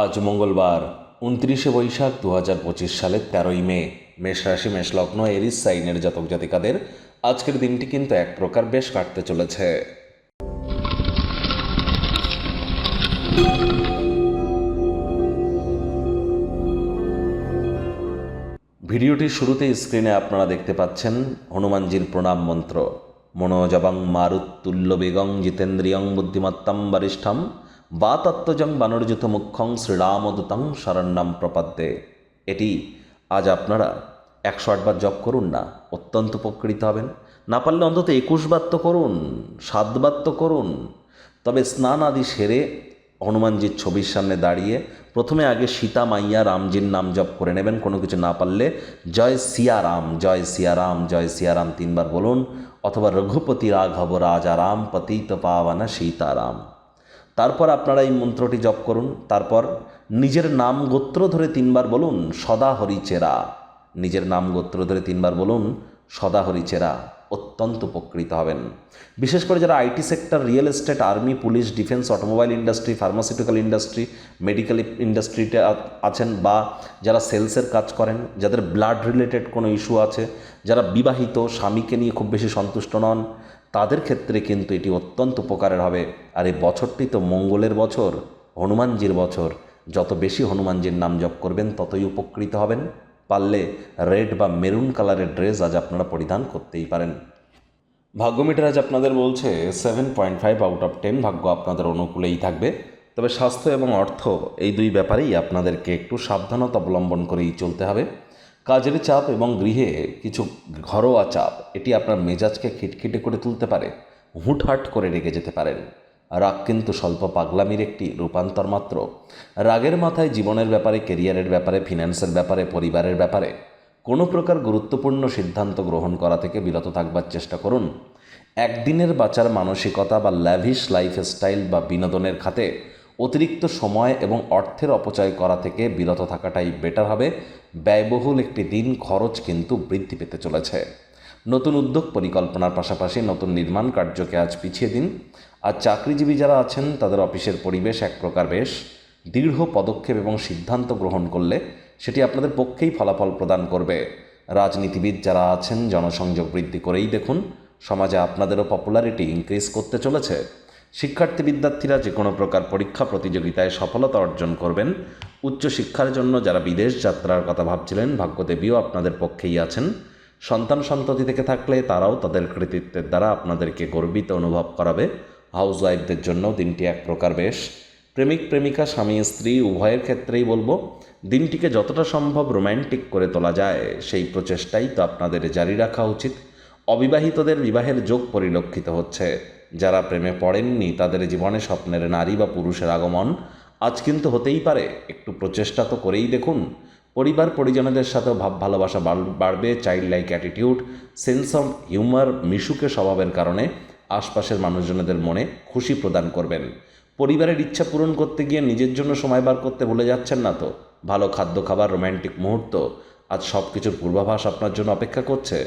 আজ মঙ্গলবার, উনত্রিশে বৈশাখ দু হাজার পঁচিশ সালের তেরোই মে, মেষ রাশি, মেষ লগ্ন, এরিস সাইনের জাতক জাতিকাদের আজকের দিনটি কিন্তু এক প্রকার বেশ কাটতে চলেছে। ভিডিওটির শুরুতে স্ক্রিনে আপনারা দেখতে পাচ্ছেন হনুমানজির প্রণাম মন্ত্র। মনোজবং মারুত্তুল্য বেগং জিতেন্দ্রিয়ং বুদ্ধিমত্তম বরিষ্ঠম বা তত্ত্বজং বানরযুত মুখ্যং শ্রীরামদূতং শরণ্যম প্রপদ্যে। এটি, আজ আপনারা একশো আটবার জপ করুন না, অত্যন্ত উপকৃত হবেন। না পারলে অন্তত একুশ বার তো করুন সাতবার তো করুন। তবে স্নান আদি সেরে হনুমানজির ছবির সামনে দাঁড়িয়ে প্রথমে আগে সীতা মাইয়া রামজির নাম জপ করে নেবেন, কোনো কিছু না পারলে জয় সিয়ারাম জয় সিয়ারাম জয় সিয়ারাম তিনবার বলুন, অথবা রঘুপতি রাঘব রাজা রাম পতিত পাওয়ানা সীতারাম তারপর আপনারা এই মন্ত্রটি জপ করুন। তারপর নিজের নাম গোত্র ধরে তিনবার বলুন, সদা হরিচেরা। নিজের নাম গোত্র ধরে তিনবার বলুন, সদা হরিচেরা। অত্যন্ত উপকৃত হবেন। বিশেষ করে যারা IT sector, real estate, army, police, defence, automobile industry, pharmaceutical industry, medical ইন্ডাস্ট্রিতে আছেন বা যারা সেলসের কাজ করেন, যাদের ব্লাড রিলেটেড কোনো ইস্যু আছে, যারা বিবাহিত, স্বামীকে নিয়ে খুব বেশি সন্তুষ্ট নন, তাদের ক্ষেত্রে কিন্তু এটি অত্যন্ত উপকারের হবে। আর এই বছরটি তো মঙ্গলের বছর, হনুমানজির বছর। যত বেশি হনুমানজির নাম জপ করবেন, ততই উপকৃত হবেন। পারলে রেড বা মেরুন কালারের ড্রেস আজ আপনারা পরিধান করতেই পারেন। ভাগ্যমিটার আজ আপনাদের বলছে seven point five out of ten ভাগ্য আপনাদের অনুকূলেই থাকবে। তবে স্বাস্থ্য এবং অর্থ এই দুই ব্যাপারেই আপনাদেরকে একটু সাবধানতা অবলম্বন করেই চলতে হবে। কাজের চাপ এবং গৃহে কিছু ঘরোয়া চাপ, এটি আপনার মেজাজকে খিটখিটে করে তুলতে পারে। হুটহাট করে রেগে যেতে পারেন। রাগ কিন্তু স্বল্প পাগলামির একটি রূপান্তর মাত্র। রাগের মাথায় জীবনের ব্যাপারে কেরিয়ারের ব্যাপারে ফিন্যান্সের ব্যাপারে, পরিবারের ব্যাপারে কোনো প্রকার গুরুত্বপূর্ণ সিদ্ধান্ত গ্রহণ করা থেকে বিরত থাকবার চেষ্টা করুন। একদিনের বাঁচার মানসিকতা বা ল্যাভিশ লাইফস্টাইল বা বিনোদনের খাতে অতিরিক্ত সময় এবং অর্থের অপচয় করা থেকে বিরত থাকাটাই বেটার হবে। ব্যয়বহুল একটি দিন খরচ কিন্তু বৃদ্ধি পেতে চলেছে। নতুন উদ্যোগ পরিকল্পনার পাশাপাশি নতুন নির্মাণ কার্যকে আজ পিছিয়ে দিন। আর চাকরিজীবী যারা আছেন, তাদের অফিসের পরিবেশ এক প্রকার বেশ দৃঢ় পদক্ষেপ এবং সিদ্ধান্ত গ্রহণ করলে সেটি আপনাদের পক্ষেই ফলাফল প্রদান করবে। রাজনীতিবিদ যারা আছেন, জনসংযোগ বৃদ্ধি করেই দেখুন, সমাজে আপনাদেরও পপুলারিটি ইনক্রিজ করতে চলেছে। শিক্ষার্থী বিদ্যার্থীরা যে কোনো প্রকার পরীক্ষা প্রতিযোগিতায় সফলতা অর্জন করবেন। উচ্চশিক্ষার জন্য যারা বিদেশ যাত্রার কথা ভাবছিলেন, ভাগ্যদেবীও আপনাদের পক্ষেই আছেন। সন্তান সন্ততি থেকে থাকলে তারাও তাদের কৃতিত্বের দ্বারা আপনাদেরকে গর্বিত অনুভব করাবে। হাউস ওয়াইফদের জন্য দিনটি এক প্রকার বেশ। প্রেমিক, প্রেমিকা, স্বামী, স্ত্রী, উভয়ের ক্ষেত্রেই বলব, দিনটিকে যতটা সম্ভব রোম্যান্টিক করে তোলা যায়, সেই প্রচেষ্টাই তো আপনাদের জারি রাখা উচিত। অবিবাহিতদের বিবাহের যোগ পরিলক্ষিত হচ্ছে। যারা প্রেমে পড়েননি, তাদের জীবনে স্বপ্নের নারী বা পুরুষের আগমন আজ কিন্তু হতেই পারে, একটু প্রচেষ্টা তো করেই দেখুন। পরিবার পরিজনদের সাথেও ভাব ভালোবাসা বাড়বে child like attitude sense of humour মিশুকে স্বভাবের কারণে আশপাশের মানুষজনদের মনে খুশি প্রদান করবেন। পরিবারের ইচ্ছা পূরণ করতে গিয়ে নিজের জন্য সময় বার করতে ভুলে যাচ্ছেন না তো। ভালো খাদ্য খাবার রোম্যান্টিক মুহূর্ত, আজ সব কিছুর পূর্বাভাস আপনার জন্য অপেক্ষা করছে।